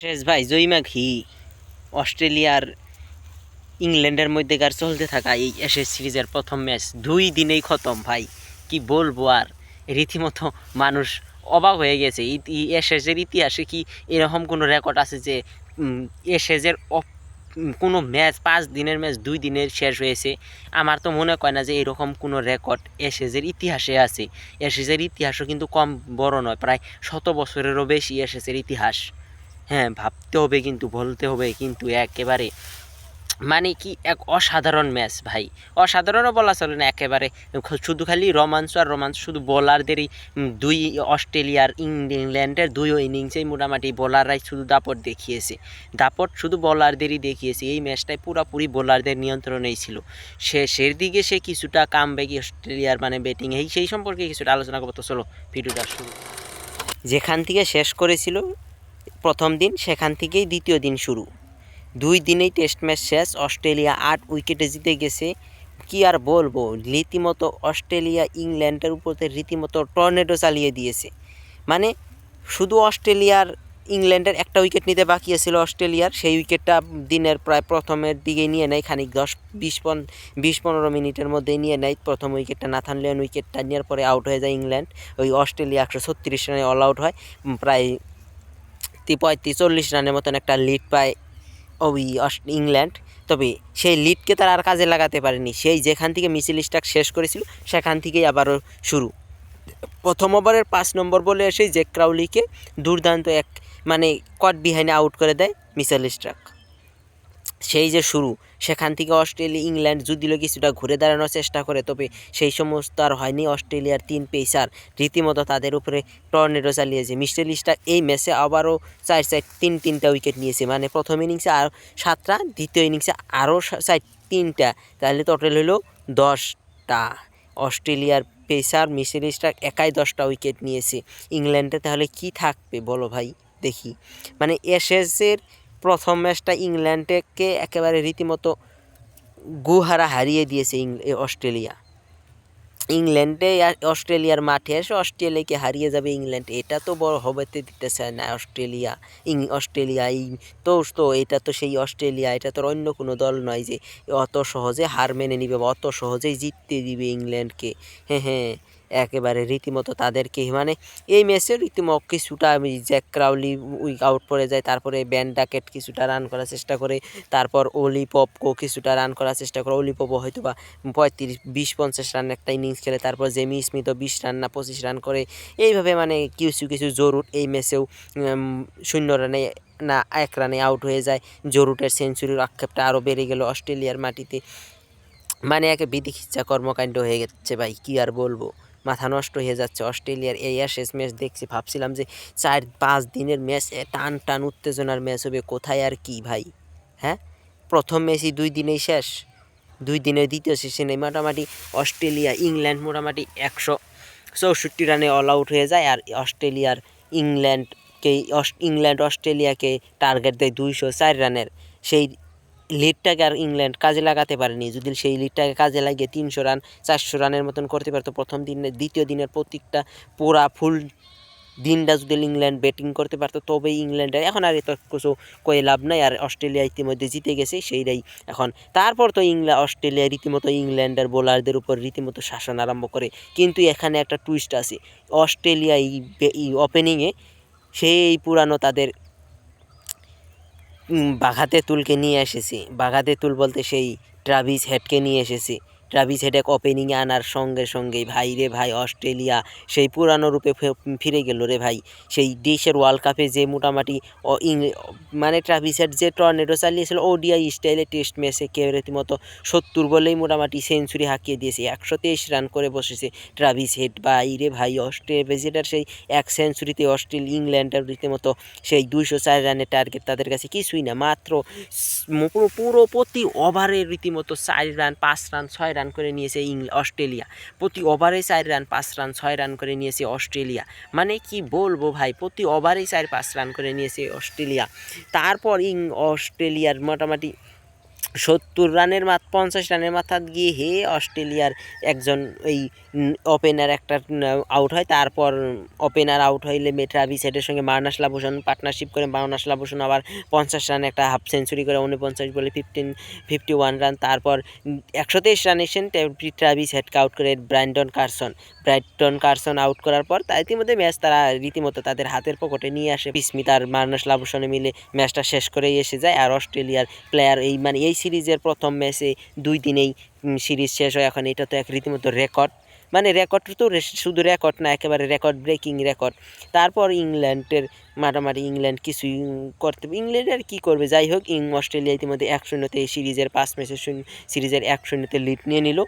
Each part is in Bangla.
শেষ ভাই, জয়িমা ঘি, অস্ট্রেলিয়ার ইংল্যান্ডের মধ্যেকার চলতে থাকা এই এশেজ সিরিজের প্রথম ম্যাচ দুই দিনেই খতম ভাই, কি বলব আর? রীতিমতো মানুষ অবাক হয়ে গেছে। এশেজের ইতিহাসে কি এরকম কোনো রেকর্ড আছে যে অপ- কোনো ম্যাচ পাঁচ দিনের ম্যাচ দুই দিনের শেষ হয়েছে? আমার তো মনে হয় না যে এরকম কোনো রেকর্ড এশেজের ইতিহাসে আছে। এশেজের ইতিহাসও কিন্তু কম বড় নয়, প্রায় শত বছরেরও বেশি এশেজের ইতিহাস। হ্যাঁ ভাবতে হবে কিন্তু, বলতে হবে কিন্তু একেবারে। মানে কি, এক অসাধারণ ম্যাচ ভাই। অসাধারণও বলা চলে না, একেবারে শুধু খালি রোমাঞ্চ আর রোমাঞ্চ, শুধু বোলারদেরই দুই অস্ট্রেলিয়ার ইংল্যান্ডের দুই ইনিংসেই মোটামুটি বোলাররাই শুধু দাপট দেখিয়েছে। দাপট শুধু বোলারদেরই দেখিয়েছে, এই ম্যাচটায় পুরোপুরি বোলারদের নিয়ন্ত্রণেই ছিল। শেষের দিকে সে কিছুটা কাম ব্যাকি অস্ট্রেলিয়ার মানে ব্যাটিং এই সেই সম্পর্কে কিছুটা আলোচনা করব। তো চলো, ভিডিওটা শুরু যেখান থেকে শেষ করেছিল প্রথম দিন, সেখান থেকেই দ্বিতীয় দিন শুরু। দুই দিনেই টেস্ট ম্যাচ শেষ, অস্ট্রেলিয়া আট উইকেটে জিতে গেছে। কি আর বলব, রীতিমতো অস্ট্রেলিয়া ইংল্যান্ডের উপরে রীতিমতো টর্নেডো চালিয়ে দিয়েছে। মানে শুধু অস্ট্রেলিয়ার ইংল্যান্ডের একটা উইকেট নিতে বাকি ছিল অস্ট্রেলিয়ার, সেই উইকেটটা দিনের প্রায় প্রথমের দিকেই নিয়ে নেয়, খানিক দশ, বিশ পন, বিশ পনেরো মিনিটের মধ্যে নিয়ে নেয়। প্রথম উইকেটটা নাথান লিওন উইকেটটা নেওয়ার পরে আউট হয়ে যায় ইংল্যান্ড। ওই অস্ট্রেলিয়া একশো ছত্রিশ রানে অল আউট হয়। প্রায় তি পঁয়ত্রিশ চল্লিশ রানের মতন একটা লিড পায় ওই ইংল্যান্ড। তবে সেই লিডকে তারা আর কাজে লাগাতে পারেনি। সেই যেখান থেকে মিছিল স্টাক শেষ করেছিল, সেখান থেকেই আবারও শুরু। প্রথম ওভারের পাঁচ নম্বর বলে এসে জেক ক্রাউলিকে দুর্দান্ত এক মানে কট বিহাইনে আউট করে দেয় মিসেল স্ট্রাক সেই যে শুরু, সেখান থেকে অস্ট্রেলিয়া ইংল্যান্ড যদিও কিছুটা ঘুরে দাঁড়ানোর চেষ্টা করে, তবে সেই সমস্ত আর হয়নি অস্ট্রেলিয়ার তিন পেসার। রীতিমতো তাদের উপরে টর্নেডো চালিয়েছে। মিস্টেল স্টার এই ম্যাচে আবারও চার চার, তিন তিনটা উইকেট নিয়েছে। মানে প্রথম ইনিংসে আর সাতটা, দ্বিতীয় ইনিংসে আরও চার তিনটা। তাহলে টোটাল হলো দশটা। অস্ট্রেলিয়ার পেসার মিসেল স্টার একাই দশটা উইকেট নিয়েছে। ইংল্যান্ডে তাহলে কি থাকবে বলো ভাই? দেখি। মানে এসেসের প্রথম ম্যাচটা ইংল্যান্ডকে একেবারে রীতিমতো গুহারা হারিয়ে দিয়েছে অস্ট্রেলিয়া। ইংল্যান্ডে অস্ট্রেলিয়ার মাঠে এসে অস্ট্রেলিয়াকে হারিয়ে যাবে ইংল্যান্ড। এটা তো বড় হবেতে দিতে চায় না অস্ট্রেলিয়া। ইং অস্ট্রেলিয়া তো তো, এটা তো সেই অস্ট্রেলিয়া, এটা তো অন্য কোনো দল নয় যে অত সহজে হার মেনে নিবে অত সহজেই জিততে দিবে ইংল্যান্ডকে। হ্যাঁ হ্যাঁ। একেবারে রীতিমতো তাদেরকে মানে এই ম্যাচে রীতিমতো কিছুটা আমি জ্যাক ক্রাউলি উইক আউট পড়ে যায়, তারপরে ব্যান ডাকেট কিছুটা রান করার চেষ্টা করে, তারপর অলি পপকো কিছুটা রান করার চেষ্টা করে অলি পপও হয়তো বা পঁয়ত্রিশ, বিশ, পঞ্চাশ রান একটা ইনিংস খেলে, তারপর জেমি স্মিথও বিশ রান না পঁচিশ রান করে, এইভাবে মানে কিছু কিছু জরুর এই ম্যাচেও শূন্য রানে না, এক রানে আউট হয়ে যায় জরুটের সেঞ্চুরির আক্ষেপটা আরও বেড়ে গেল অস্ট্রেলিয়ার মাটিতে। মানে একে বিধিখিচ্ছা কর্মকাণ্ড হয়ে গেছে ভাই, কী আর বলব। মাথা নষ্ট হয়ে যাচ্ছে। অস্ট্রেলিয়ার এই শেষ ম্যাচ দেখছি, ভাবছিলাম যে চার পাঁচ দিনের ম্যাচ টান টান উত্তেজনার ম্যাচ হবে, কোথায় আর কি ভাই? হ্যাঁ? প্রথম ম্যাচই দুই দিনেই শেষ, দুই দিনের দ্বিতীয় সেশনে মোটামুটি অস্ট্রেলিয়া, ইংল্যান্ড মোটামুটি একশো চৌষট্টি রানে অল আউট হয়ে যায়, আর অস্ট্রেলিয়ার ইংল্যান্ডকে ইংল্যান্ড অস্ট্রেলিয়াকে টার্গেট দেয় দুইশো চার রানের। সেই লিডটাকে আর ইংল্যান্ড কাজে লাগাতে পারেনি। যদি সেই লিডটাকে কাজে লাগিয়ে তিনশো রান, চারশো রানের মতন করতে পারতো প্রথম দিনের দ্বিতীয় দিনের প্রত্যেকটা পুরা ফুল দিনটা যদি ইংল্যান্ড ব্যাটিং করতে পারতো, তবেই ইংল্যান্ডের এখন আর এত কিছু কয়ে লাভ নাই। আর অস্ট্রেলিয়া ইতিমধ্যে জিতে গেছে, সেইটাই এখন। তারপর তো ইংল্যা অস্ট্রেলিয়া রীতিমতো ইংল্যান্ডের বোলারদের উপর রীতিমতো শাসন আরম্ভ করে। কিন্তু এখানে একটা টুইস্ট আছে। অস্ট্রেলিয়া এই ওপেনিংয়ে সেই পুরানো তাদের বাঘাতে তুলকে নিয়ে এসেছি। বাঘাতে তুল বলতে সেই ট্রাভিস হেডকে নিয়ে এসেছে। ট্রাভিস হেডেক ওপেনিংয়ে আনার সঙ্গে সঙ্গেই, ভাই রে ভাই, অস্ট্রেলিয়া সেই পুরানো রূপে ফিরে গেল রে ভাই। সেই দেশের ওয়ার্ল্ড কাপে যে মোটামুটি মানে ট্রাভিস হেড যে টর্নেডো চালিয়েছিল ওডিআই স্টাইলে টেস্ট ম্যাচে কেউ রীতিমতো সত্তর বলেই মোটামুটি সেঞ্চুরি হাঁকিয়ে দিয়েছে। একশো তেইশ রান করে বসেছে ট্রাভিস হেড ভাই রে ভাই অস্ট্রেলিয়ার সেই এক সেঞ্চুরিতে অস্ট্রেলিয়া ইংল্যান্ডের রীতিমতো সেই দুইশো চার রানের টার্গেট তাদের কাছে কিছুই না। মাত্র পুরো পুরো প্রতি ওভারে রীতিমতো চার রান পাঁচ রান ছয় রান করে নিয়েছে ইং অস্ট্রেলিয়া। প্রতি ওভারে চার রান পাঁচ রান ছয় রান করে নিয়েছে অস্ট্রেলিয়া। মানে কি বলব ভাই, প্রতি ওভারে চার, পাঁচ রান করে নিয়েছে অস্ট্রেলিয়া। তারপর ইং, অস্ট্রেলিয়ার মোটামুটি সত্তর রানের মাথা, পঞ্চাশ রানের মাথা গিয়ে হে অস্ট্রেলিয়ার একজন এই ওপেনার একটা আউট হয়। তারপর ওপেনার আউট হইলে ট্রাভিস হেডের সঙ্গে মার্নাস লাভূষণ পার্টনারশিপ করে। মার্নাস লাভূষণ আবার পঞ্চাশ রান একটা হাফ সেঞ্চুরি করে, উনপঞ্চাশ বলে ফিফটিন ফিফটি ওয়ান রান তারপর একশো তেইশ রান এসেছেন ট্রাভিস হেডকে আউট করে Brydon Carse Brydon Carse out করার পর তা ইতিমধ্যে ম্যাচ তারা রীতিমতো তাদের হাতের পকেটে নিয়ে আসে। স্মিথ আর মার্নাস লাভূষণে মিলে ম্যাচটা শেষ করেই এসে যায়। আর অস্ট্রেলিয়ার প্লেয়ার এই মানে এই সিরিজের প্রথম ম্যাচে দুই দিনেই সিরিজ শেষ হয়। এখন এটা তো এক রীতিমতো রেকর্ড। মানে রেকর্ড তো শুধু রেকর্ড না, একেবারে রেকর্ড ব্রেকিং রেকর্ড। তারপর ইংল্যান্ডের মারামারি, ইংল্যান্ড কিছুই করতে, ইংল্যান্ড আর কী করবে? যাই হোক, ইং, অস্ট্রেলিয়া ইতিমধ্যে এক শূন্যতে এই সিরিজের পাঁচ ম্যাচের শূন্য, সিরিজের এক শূন্যতে লিড নিয়ে নিল।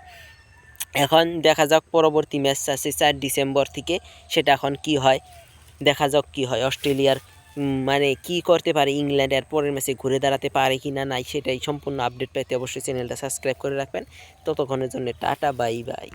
এখন দেখা যাক পরবর্তী ম্যাচ আছে চার ডিসেম্বর থেকে, সেটা এখন কি হয়? দেখা যাক কি হয়। অস্ট্রেলিয়ার মানে কি করতে পারে ইংল্যান্ড এর পরের ম্যাচে ঘুরে দাঁড়াতে পারে কি না, নাই সেটাই সম্পূর্ণ আপডেট পেতে অবশ্যই চ্যানেলটা সাবস্ক্রাইব করে রাখবেন। ততক্ষণের জন্য টাটা বাই বাই